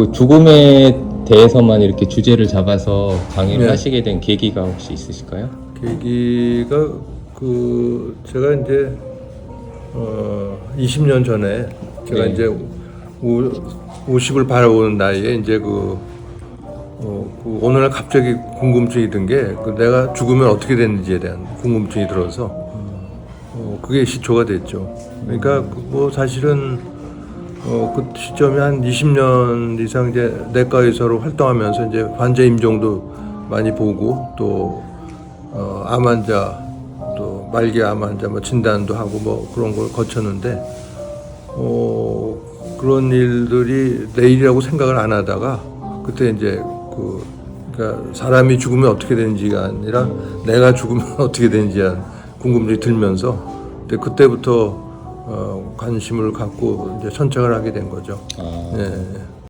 그 죽음에 대해서만 이렇게 주제를 잡아서 강의를 네. 하시게 된 계기가 혹시 있으실까요? 계기가 그 제가 이제 어 20년 전에 제가 네. 이제 우, 50을 바라보는 나이에 이제 그, 어, 그 어느 날 갑자기 궁금증이 든 게 그 내가 죽으면 어떻게 되는지에 대한 궁금증이 들어서 어, 그게 시초가 됐죠. 그러니까 그뭐 사실은 어, 그 시점이 한 20년 이상 이제 내과 의사로 활동하면서 이제 환자 임종도 많이 보고 또 어, 암 환자 또 말기 암 환자 뭐 진단도 하고 뭐 그런 걸 거쳤는데 어, 그런 일들이 내일이라고 생각을 안 하다가 그때 이제 그 그러니까 사람이 죽으면 어떻게 되는지가 아니라 내가 죽으면 어떻게 되는지에 대한 궁금증이 들면서 근데 그때부터 어, 관심을 갖고 이제 선택을 하게 된 거죠. 아, 예.